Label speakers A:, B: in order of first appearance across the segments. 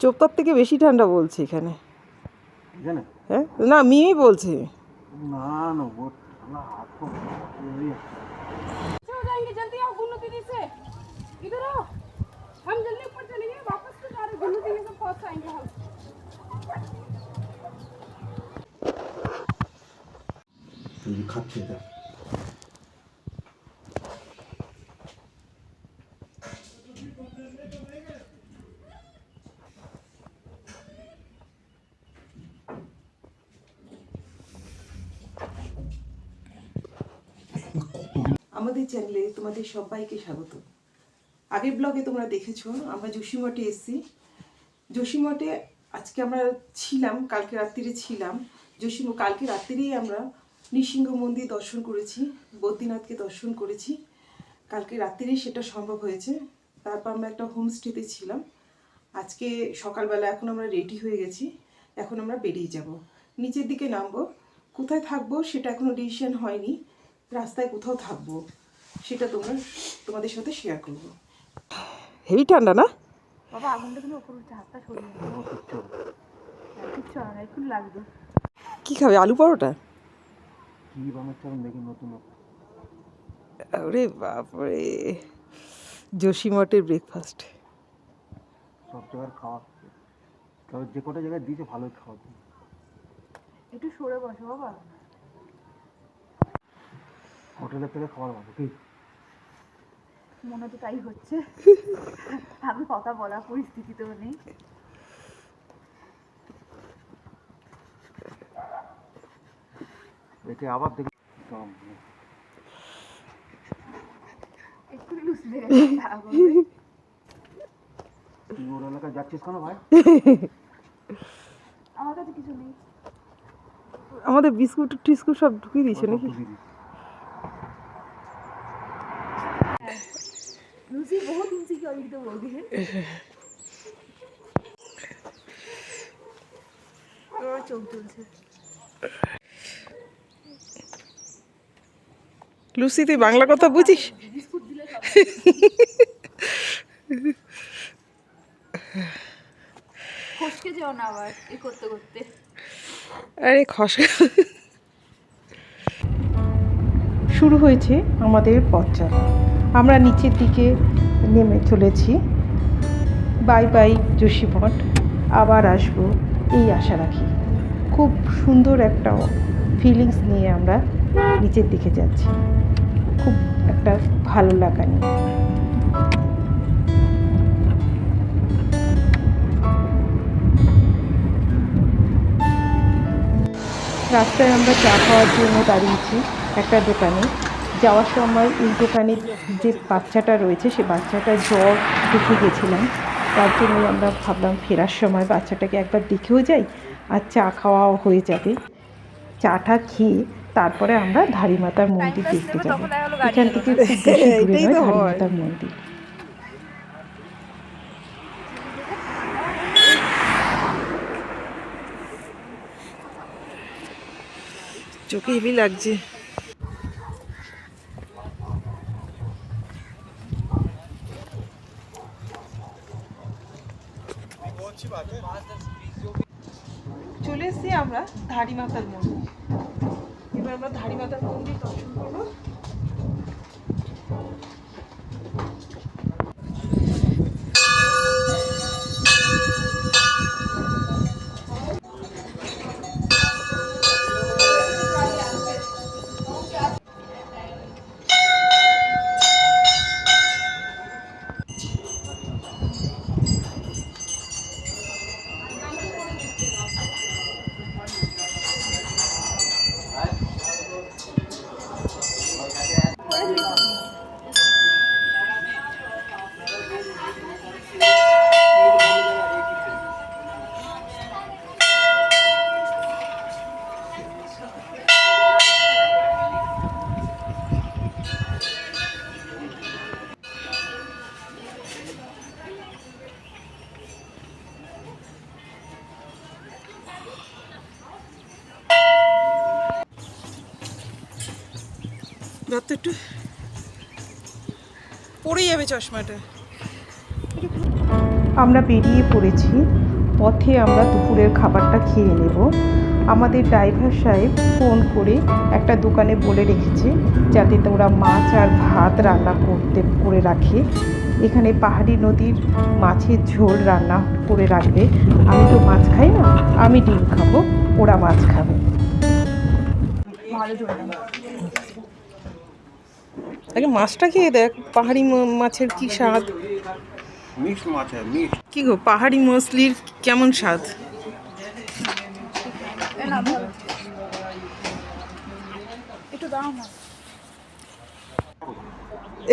A: চোপতার থেকে বেশি ঠান্ডা বলছে এখানে। হ্যাঁ? না মেয়েই বলছে।
B: না
A: আমাদের চ্যানেলে তোমাদের সবাইকে স্বাগত। আগের ব্লগে তোমরা দেখেছ, আমরা যোশীমঠে এসেছি। যোশীমঠে আজকে আমরা ছিলাম, কালকে রাত্রিরে ছিলাম। যোশীম কালকে রাত্রিরেই আমরা নৃসিংহ মন্দির দর্শন করেছি, বদ্রীনাথকে দর্শন করেছি। কালকে রাত্রিরেই সেটা সম্ভব হয়েছে। তারপর আমরা একটা হোমস্টেতে ছিলাম। আজকে সকালবেলা এখন আমরা রেডি হয়ে গেছি। এখন আমরা বেরিয়ে যাব। নিচের দিকে নামবো। কোথায় থাকব সেটা এখনও ডিসিশন হয়নি। রাস্তায় কোথাও থাকব। সেটা তোমরা তোমাদের সাথে শেয়ার করব। হেভি ঠান্ডা না?
C: বাবা আগুনটা তুমি উপর উঠছে হাতটা সরিয়ে
B: ও কিচ্ছু না।
C: হয় না একটু লাগবে।
A: কি খাবে আলু পরোটা?
B: কি বানাচ্ছে আমি দেখি নতুন
A: আরে বাপরে যোশীমঠের ব্রেকফাস্ট
B: সব জায়গার খাওয়া। তবে যে কটা জায়গায় দিয়েছে ভালোই খাওয়া
C: একটু সরে বসো বাবা।
B: হোটেলের থেকে খাবার ভালো কি
C: মনে তো তাই হচ্ছে। আমি কথা বলার পরিস্থিতিতেও নেই।
B: একে আবার দেখি।
C: একটু লুচি দেখে তারা করবে
B: তুই ওর এলাকায় যাচ্ছিস কেন ভাই?
C: আমার কাছে কিছু নেই।
A: আমাদের বিস্কুট টিস্কুট সব ঢুকিয়ে দিয়েছে নাকি? লুসি তুই বাংলা কথা বুঝিস?
C: যেও না আবার এ করতে করতে।
A: আরে খসা শুরু হয়েছে আমাদের পথচলা আমরা নিচের দিকে নেমে চলেছি। বাই বাই যোশীমঠ আবার আসব, এই আশা রাখি। খুব সুন্দর একটা ফিলিংস নিয়ে আমরা নিচের দিকে যাচ্ছি। খুব একটা ভালো লাগা নিয়ে রাস্তায় আমরা চা খাওয়ার জন্য দাঁড়িয়েছি একটা দোকানে। যাওয়ার সময় দোকানের যে বাচ্চাটা রয়েছে সে বাচ্চাটা জ্বর দেখে গেছিলাম। তার জন্য আমরা ভাবলাম ফেরার সময় বাচ্চাটাকে একবার দেখেও যাই আর চা খাওয়াও হয়ে যাবে। চাটা খেয়ে তারপরে আমরা ধারিমাতার মন্দির দেখতে যাব। এখান থেকে খুব বেশি দূরে নয় ধারিমাতার মন্দির। চোখে হেভি লাগছে। চলে এসেছি আমরা ধাড়ি মাতার মন্দির। এবার আমরা ধাড়ি মাতার মন্দির দর্শন করব। Where? একটু পড়ে যাবে চশমাটা। আমরা বেরিয়ে পড়েছি, পথে আমরা দুপুরের খাবারটা খেয়ে নেব। আমাদের ড্রাইভার সাহেব ফোন করে একটা দোকানে বলে রেখেছে, যাতে তোমরা মাছ আর ভাত রান্না করতে, করে রাখে। এখানে পাহাড়ি নদীর মাছের ঝোল রান্না করে রাখবে। আমি তো মাছ খাই না, আমি ডিম খাব, ওরা মাছ খাবে। আগে মাছটা খেয়ে দেখ পাহাড়ি মাছের কি স্বাদ? কি গো পাহাড়ি মছলির কেমন স্বাদ?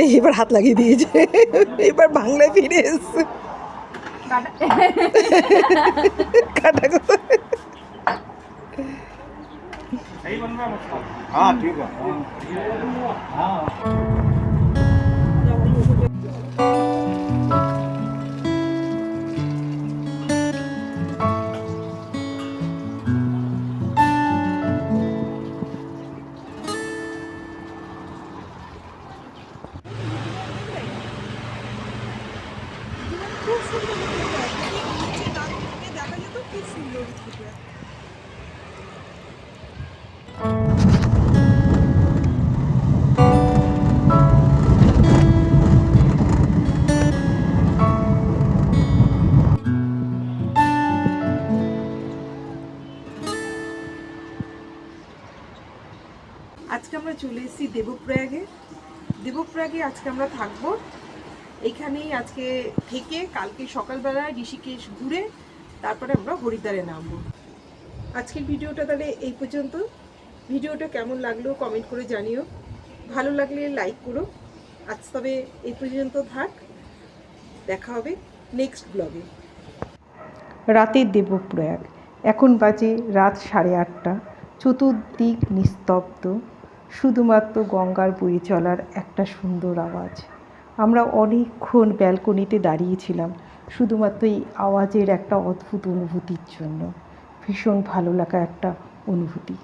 A: এই এবার হাত লাগিয়ে দিয়েছে। এবার বাংলায় ফিরে এসছে। কাটা नहीं बन रहा मुझको
B: हाँ ठीक है हाँ Thank you.
A: আজকে আমরা চলে এসেছি দেবপ্রয়াগে। দেবপ্রয়াগে আজকে আমরা থাকব এইখানেই আজকে থেকে কালকে সকালবেলা ঋষিকেশ ঘুরে তারপরে আমরা হরিদ্বারে নামবো। আজকের ভিডিওটা তাহলে এই পর্যন্ত। ভিডিওটা কেমন লাগল কমেন্ট করে জানিও। ভালো লাগলে লাইক করো। আজ তবে এই পর্যন্ত থাক। দেখা হবে নেক্সট ব্লগে রাতের দেবপ্রয়াগ। এখন বাজে রাত সাড়ে আটটা। চতুর্দিক নিস্তব্ধ। শুধুমাত্র গঙ্গার বয়ে চলার একটা সুন্দর আওয়াজ। আমরা অনেকক্ষণ ব্যালকনিতে দাঁড়িয়েছিলাম, শুধুমাত্র এই আওয়াজের একটা অদ্ভুত অনুভূতির জন্য। ভীষণ ভালো লাগা একটা অনুভূতি।